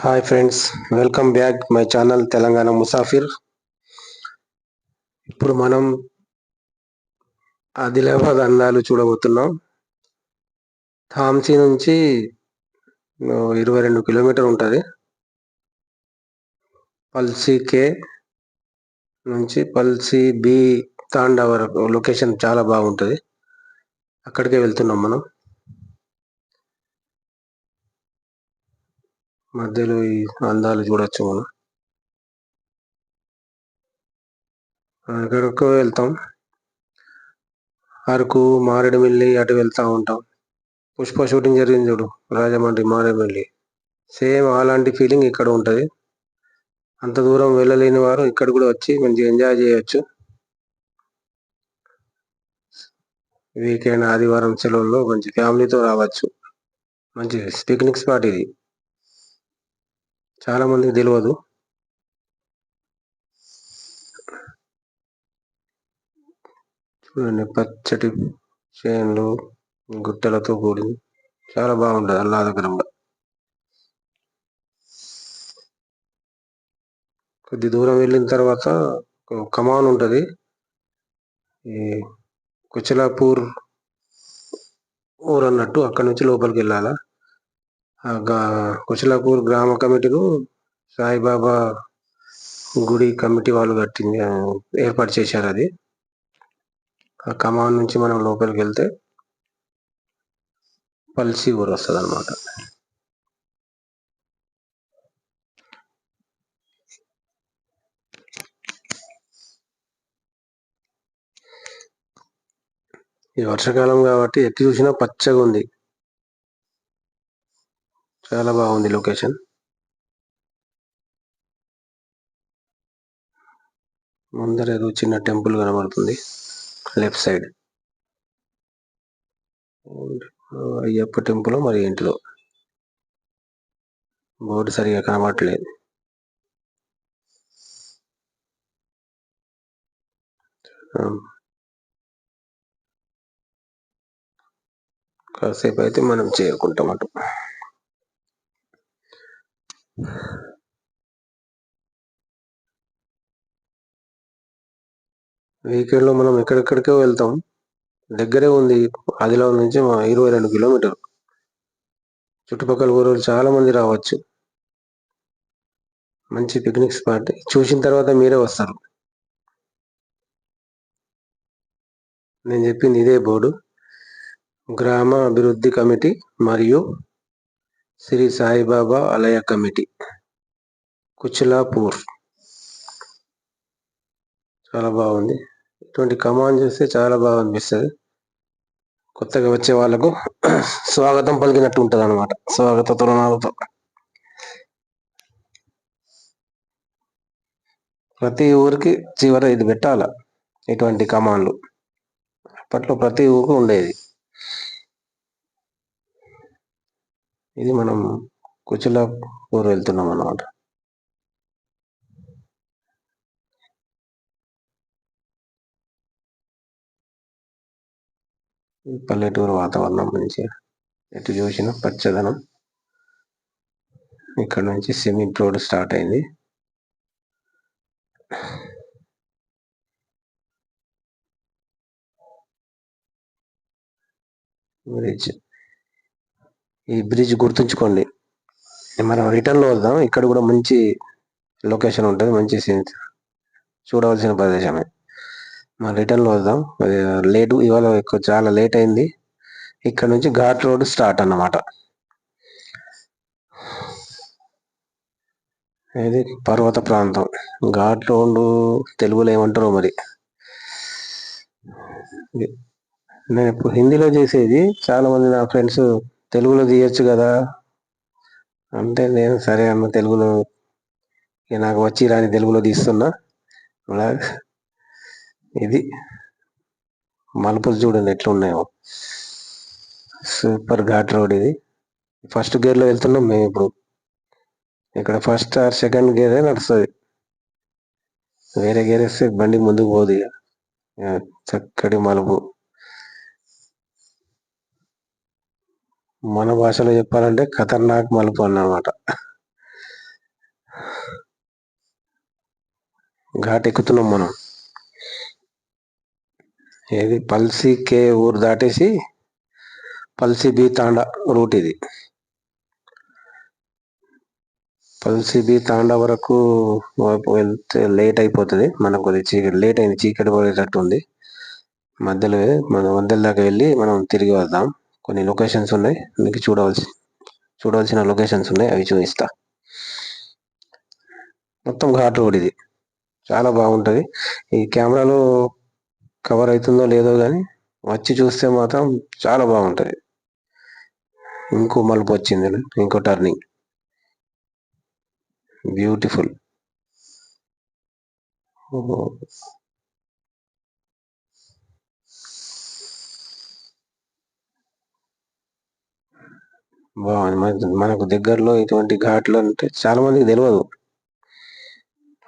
Hi friends welcome back my channel Telangana Musafir ఇప్పుడు మనం ఆదిలాబాద్ అందాలు చూడబోతున్నాం. థామ్సీ నుంచి ఇరవై రెండు కిలోమీటర్ ఉంటుంది. పల్సీ కే నుంచి పల్సీ బి తాండా వరకు లొకేషన్ చాలా బాగుంటుంది. అక్కడికే వెళ్తున్నాం మనం. మధ్యలో ఈ అందాలు చూడొచ్చు మనం. అక్కడికి వెళ్తాం. అరకు మారేడుమిల్లి అటు వెళ్తూ ఉంటాం. పుష్ప షూటింగ్ జరిగింది చూడు రాజమండ్రి మారేడుమిల్లి. సేమ్ అలాంటి ఫీలింగ్ ఇక్కడ ఉంటుంది. అంత దూరం వెళ్ళలేని వారు ఇక్కడ కూడా వచ్చి మంచిగా ఎంజాయ్ చేయొచ్చు. వీకెండ్ ఆదివారం సెలవుల్లో మంచి ఫ్యామిలీతో రావచ్చు. మంచి పిక్నిక్ స్పాట్ ఇది. చాలా మందికి తెలియదు చూడండి పచ్చటి చేనులు గుట్టలతో కూడింది చాలా బాగుంటుంది ఆహ్లాదకరంగా. కొద్ది దూరం వెళ్ళిన తర్వాత ఒక కమాన్ ఉంటుంది. ఈ కుచలాపూర్ ఊరు అన్నట్టు అక్కడ నుంచి లోపలికి వెళ్ళాలా? ఆ కుచలాపూర్ గ్రామ కమిటీను సాయిబాబా గుడి కమిటీ వాళ్ళు కట్టింది ఏర్పాటు చేశారు అది. ఆ కమాన్ నుంచి మనం లోపలికి వెళ్తే పల్సి ఊరు వస్తుంది అనమాట ఈ వర్షాకాలం కాబట్టి ఎట్టి చూసినా పచ్చగా ఉంది చాలా బాగుంది లొకేషన్. ముందర ఏదో చిన్న టెంపుల్ కనబడుతుంది. Left side. అయ్యప్ప టెంపుల్ మరి ఇంటిలో. బోర్డు సరిగా కనబడట్లేదు. కాసేపు అయితే మనం చేరుకుంటాం అటు. వీకెండ్లో మనం ఎక్కడెక్కడికో వెళ్తాం. దగ్గరే ఉంది ఆదిలాబాద్ నుంచి మా ఇరవై రెండు కిలోమీటర్ చుట్టుపక్కల ఊరు చాలా మంది రావచ్చు. మంచి పిక్నిక్ స్పాట్ చూసిన తర్వాత మీరే వస్తారు. నేను చెప్పింది ఇదే బోర్డు. గ్రామ అభివృద్ధి కమిటీ మరియు శ్రీ సాయిబాబా ఆలయ కమిటీ కుచిలాపూర్. చాలా బాగుంది. ఇటువంటి కమాండ్ చేస్తే చాలా బాగా అనిపిస్తుంది. కొత్తగా వచ్చే వాళ్ళకు స్వాగతం పలికినట్టు ఉంటుంది అనమాట స్వాగత తరుణాలతో. ప్రతి ఊరికి చివర ఇది పెట్టాల ఇటువంటి కమాండ్లు. అప్పట్లో ప్రతి ఊరికి ఉండేది. ఇది మనం కుచిలాపూర్ వెళ్తున్నాం అన్నమాట. పల్లెటూరు వాతావరణం మంచిగా ఎటు చూసినా పచ్చదనం. ఇక్కడ నుంచి సిమెంట్ రోడ్ స్టార్ట్ అయింది. బ్రిడ్జ్ ఈ బ్రిడ్జ్ గుర్తుంచుకోండి. మనం రిటర్న్లో వద్దాం. ఇక్కడ కూడా మంచి లొకేషన్ ఉంటుంది. మంచి సీన్స్ చూడవలసిన ప్రదేశమే. మనం రిటర్న్ వద్దాం. వద్దాం లేటు ఇవాళ ఎక్కువ చాలా లేట్ అయింది. ఇక్కడ నుంచి ఘాట్ రోడ్ స్టార్ట్ అన్నమాట. ఇది పర్వత ప్రాంతం. ఘాట్ రోడ్ తెలుగులో ఏమంటారో మరి. నేను ఇప్పుడు హిందీలో చేసేది. చాలా మంది నా ఫ్రెండ్స్ తెలుగులో తీయొచ్చు కదా. అంటే నేను సరే అన్న తెలుగులో నాకు వచ్చి రాని తెలుగులో తీస్తున్నా. అలా ఇది మలుపులు చూడండి ఎట్లున్నాయో. సూపర్ ఘాట్ రోడ్ ఇది. ఫస్ట్ గేర్లో వెళ్తున్నాం మేము ఇప్పుడు. ఇక్కడ ఫస్ట్ ఆర్ సెకండ్ గేరే నడుస్తుంది. వేరే గేర్ వేస్తే బండి ముందుకు పోదు ఇక చక్కటి మలుపు. మన భాషలో చెప్పాలంటే ఖతర్నాక్ మలుపు అన్నమాట. ఘాట్ ఎక్కుతున్నాం మనం. ఏది? పల్సి కే ఊరు దాటేసి పల్సి బి తాండా రూట్ ఇది. పల్సి బి తాండా వరకు వెళ్తే లేట్ అయిపోతుంది. మనకు కొద్ది చీకటి లేట్ అయింది. చీకటి పడేటట్టు ఉంది మధ్యలో మన వందల దాకా వెళ్ళి మనం తిరిగి వద్దాం. కొన్ని లొకేషన్స్ ఉన్నాయి. మీకు చూడవలసి చూడవలసిన లొకేషన్స్ ఉన్నాయి. అవి చూపిస్తా. మొత్తం ఘాట్ రోడ్ ఇది. చాలా బాగుంటుంది. ఈ కెమెరాలో కవర్ అవుతుందో లేదో కానీ వచ్చి చూస్తే మాత్రం చాలా బాగుంటుంది. ఇంకో మలుపు వచ్చింది. ఇంకో టర్నింగ్ బ్యూటిఫుల్ బాగుంది మనకు దగ్గరలో ఇటువంటి ఘాట్లు అంటే చాలా మందికి తెలియదు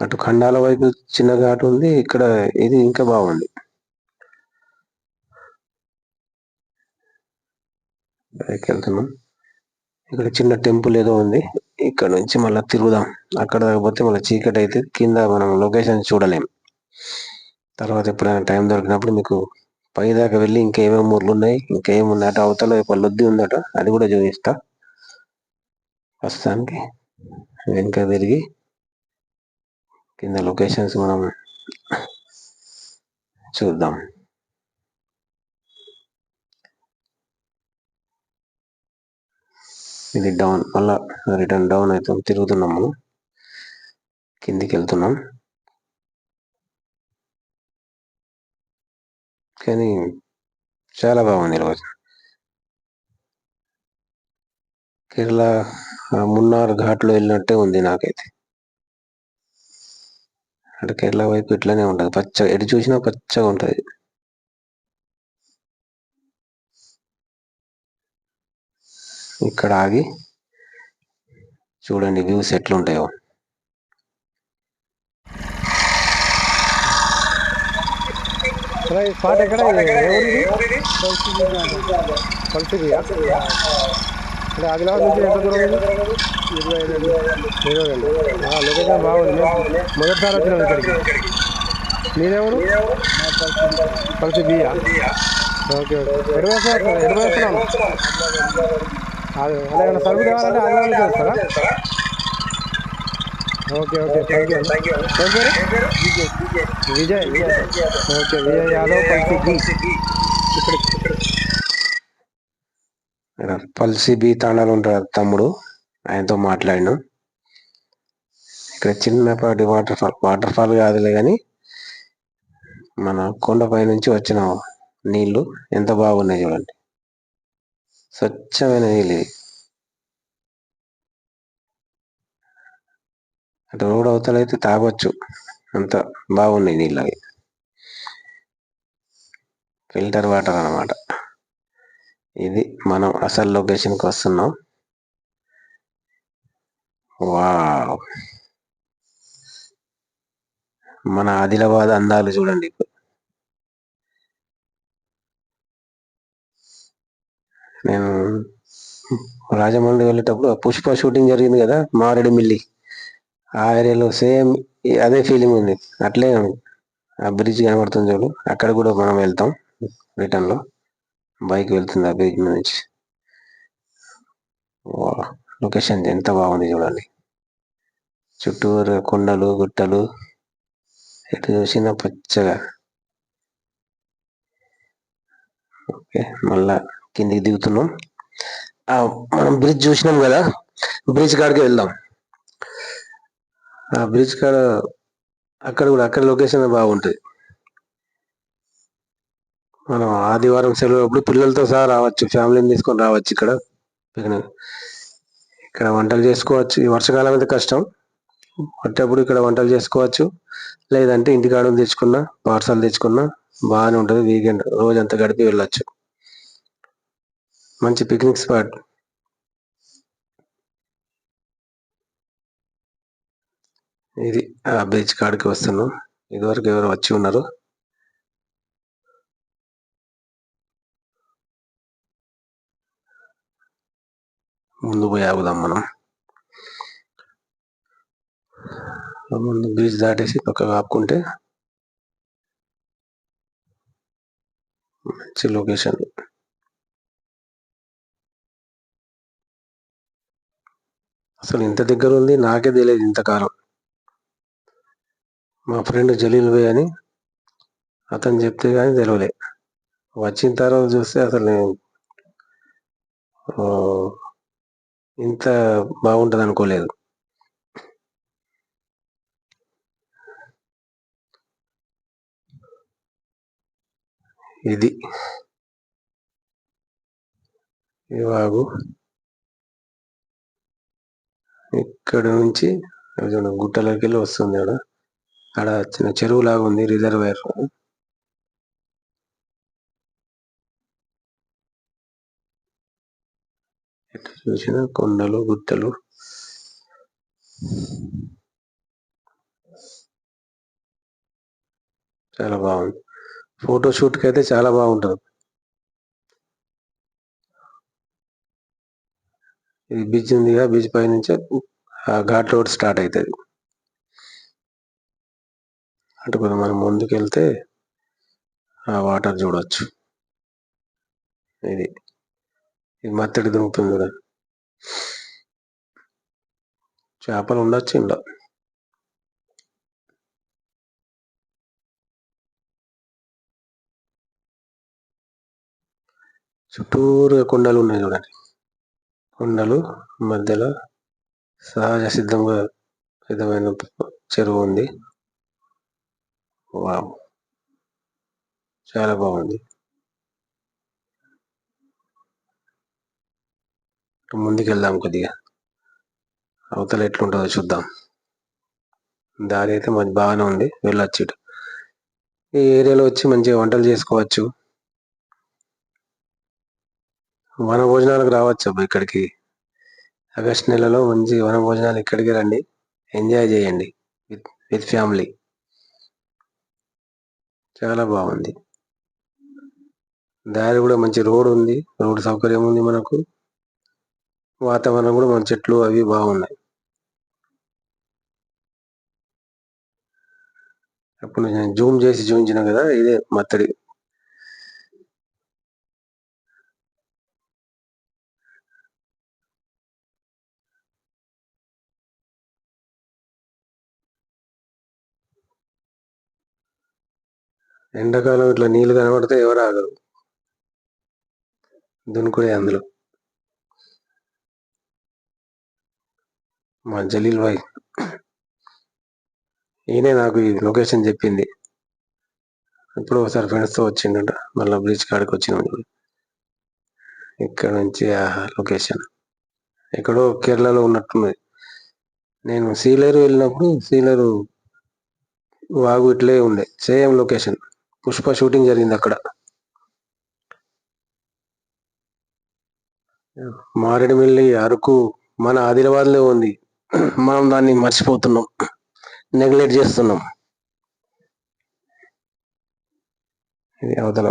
అటు ఖండాల వైపు చిన్న ఘాట్ ఉంది ఇక్కడ ఇది ఇంకా బాగుంది. పైకి వెళ్తున్నాం ఇక్కడ చిన్న టెంపుల్ ఏదో ఉంది ఇక్కడ నుంచి మళ్ళీ తిరుగుదాం. అక్కడ పోతే మళ్ళీ చీకటి అయితే కింద మనం లొకేషన్ చూడలేం. తర్వాత ఎప్పుడైనా టైం దొరికినప్పుడు మీకు పై దాకా వెళ్ళి ఇంకా ఏమేమి ఊర్లు ఉన్నాయి ఇంకా ఏముంది అటు అవతల లొద్ది ఉందట అది కూడా చూపిస్తా. ప్రస్తుతానికి వెనుక తిరిగి కింద లొకేషన్స్ మనం చూద్దాం. ఇది డౌన్ మళ్ళా రిటర్న్ డౌన్ అవుతాం తిరుగుతున్నాం మనం. కిందికి వెళ్తున్నాం. కానీ చాలా బాగుంది ఈరోజు కేరళ మున్నార్ ఘాట్లో వెళ్ళినట్టే ఉంది నాకైతే. అంటే కేరళ వైపు ఇట్లానే ఉంటది. పచ్చ ఎటు చూసినా పచ్చగా ఉంటది. ఇక్కడ ఆగి చూడండి వ్యూస్ ఎట్లుంటాయో. ఈ స్పాట్ ఎక్కడ? ఎవరిది? కలిసిది అంటే ఆదిలాబాద్ నుంచి ఎంత దూరం ఉంది? ఇరవై రెండు. ఇరవై రెండు లొకేషన్ బాగుంది. మొదటిసారి వచ్చినాం ఇక్కడికి. మీరెవరు కలిసి బియ్యా ఓకే ఓకే. ఎటు వేస్తున్నా ఎటు వేస్తున్నాను అదే ఏమైనా సరుకు కావాలంటే ఆదిలాబాద్ నుంచి వస్తారా? Okay okay. థ్యాంక్ యూ ఏం పేరు? విజయ్ ఓకే విజయ్ యాదవ్ ఇక్కడ పల్సి బి. తాండాలు ఉంటాడు తమ్ముడు. ఆయనతో మాట్లాడినాం. ఇక్కడ చిన్నపాటి వాటర్ ఫాల్ వాటర్ ఫాల్ కాదులే కానీ మన కొండపై నుంచి వచ్చిన నీళ్ళు ఎంత బాగున్నాయి చూడండి. స్వచ్ఛమైన నీళ్ళు ఇది అటు రోడ్ అవతల అయితే తాగొచ్చు. అంత బాగున్నాయి నీళ్ళు అవి ఫిల్టర్ వాటర్ అన్నమాట. ఇది మనం అసలు లొకేషన్కి వస్తున్నాం. వావ్! మన ఆదిలాబాద్ అందాలు చూడండి నేను రాజమండ్రి వెళ్ళేటప్పుడు పుష్ప షూటింగ్ జరిగింది కదా మారేడుమిల్లి. ఆ ఏరియాలో సేమ్ అదే ఫీలింగ్ ఉంది. అట్లే ఆ బ్రిడ్జ్ కనబడుతుంది చూడు. అక్కడ కూడా మనం వెళ్తాం రిటర్న్లో. బైక్ వెళ్తుంది ఆ బ్రిడ్జ్ నుంచి. లొకేషన్ ఎంత బాగుంది చూడండి. చుట్టూరు కొండలు గుట్టలు. ఎటు చూసినా పచ్చగా. ఓకే మళ్ళా కిందికి దిగుతున్నాం. మనం బ్రిడ్జ్ చూసినాం కదా. బ్రిడ్జ్ కాడికి వెళ్దాం. ఆ బ్రిడ్జ్ కాడ అక్కడ కూడా అక్కడ లొకేషన్ బాగుంటుంది మనం ఆదివారం సెలవు అప్పుడు పిల్లలతో సహా రావచ్చు ఫ్యామిలీని తీసుకొని రావచ్చు ఇక్కడ పిక్నిక్. ఇక్కడ వంటలు చేసుకోవచ్చు. ఈ వర్షాకాలం అయితే కష్టం. అట్టేప్పుడు ఇక్కడ వంటలు చేసుకోవచ్చు. లేదంటే ఇంటికాడ తెచ్చుకున్నా పార్సల్ తెచ్చుకున్నా బాగానే ఉంటుంది. వీకెండ్ రోజంతా గడిపి వెళ్ళొచ్చు. మంచి పిక్నిక్ స్పాట్. ఇది ఆ బీచ్ కాడికి వస్తున్నాం. ఇదివరకు ఎవరు వచ్చి ఉన్నారు. ముందు పోయి ఆగుదాం మనం. ముందు బ్రిడ్జ్ దాటేసి పక్కకు ఆపుకుంటే మంచి లొకేషన్. అసలు ఇంత దగ్గర ఉంది నాకే తెలియదు ఇంతకాలం మా ఫ్రెండ్ జలీల్ భయ్ అని అతను చెప్తే కానీ తెలియలే వచ్చిన తర్వాత చూస్తే అసలు నేను ఇంత బాగుంటుంది అనుకోలేదు. ఇది. ఈ వాగు. ఇక్కడ నుంచి గుట్టలోకి వెళ్ళి వస్తుంది ఆడ. ఆడ చిన్న చెరువు లాగా ఉంది రిజర్వేర్. ఎటు చూసినా కొండలు గుట్టలు. చాలా బాగుంది. ఫోటో షూట్కి అయితే చాలా బాగుంటుంది. ఇది బ్రిడ్జ్ ఉందిగా బ్రిడ్జ్ పై నుంచి ఆ ఘాట్ రోడ్ స్టార్ట్ అవుతుంది అటు కొంచెం మనం ముందుకెళ్తే ఆ వాటర్ చూడొచ్చు. ఇది ఇది మత్తడి దుంకుతుంది కూడా చేపలు ఉండొచ్చు ఇంట్లో. చుట్టూరుగా కొండలు ఉన్నాయి చూడండి. కొండలు మధ్యలో సహజ సిద్ధంగా సిద్ధమైన చెరువు ఉంది. వావ్! చాలా బాగుంది. ముందుకెళ్దాం కొద్దిగా. అవతల ఎట్లుంటుందో చూద్దాం. దారి అయితే మంచి బాగానే ఉంది వెళ్ళొచ్చు ఇటు. ఈ ఏరియాలో వచ్చి మంచిగా వంటలు చేసుకోవచ్చు. వన భోజనాలకు రావచ్చు అబ్బా ఇక్కడికి. ఆగస్ట్ నెలలో మంచి వన భోజనాలు ఇక్కడికి రండి. ఎంజాయ్ చేయండి విత్ విత్ ఫ్యామిలీ. చాలా బాగుంది. దారి కూడా మంచి రోడ్ ఉంది. రోడ్ సౌకర్యం ఉంది మనకు. వాతావరణం కూడా మన చెట్లు అవి బాగున్నాయి. అప్పుడు నేను జూమ్ చేసి చూపించిన కదా ఇదే మత్తడి. ఎండాకాలం ఇట్లా నీళ్ళు కనబడితే ఎవరు ఆగరు. దునుకుడే అందులో. మా జలీల్ భాయ్ ఈయనే నాకు ఈ లొకేషన్ చెప్పింది. ఇప్పుడు ఒకసారి ఫ్రెండ్స్తో వచ్చిండట. మళ్ళీ బ్రిడ్జ్ కాడికి వచ్చినాం ఇక్కడ నుంచి ఆ లొకేషన్. ఎక్కడో కేరళలో ఉన్నట్టున్నది. నేను సీలేరు వెళ్ళినప్పుడు సీలేరు వాగు ఇట్లే ఉండే. Same location. పుష్ప షూటింగ్ జరిగింది అక్కడ. మారేడుమిల్లి అరకు మన ఆదిలాబాద్లో ఉంది. మనం దాన్ని మర్చిపోతున్నాం. నెగ్లెక్ట్ చేస్తున్నాం. ఇది అవతల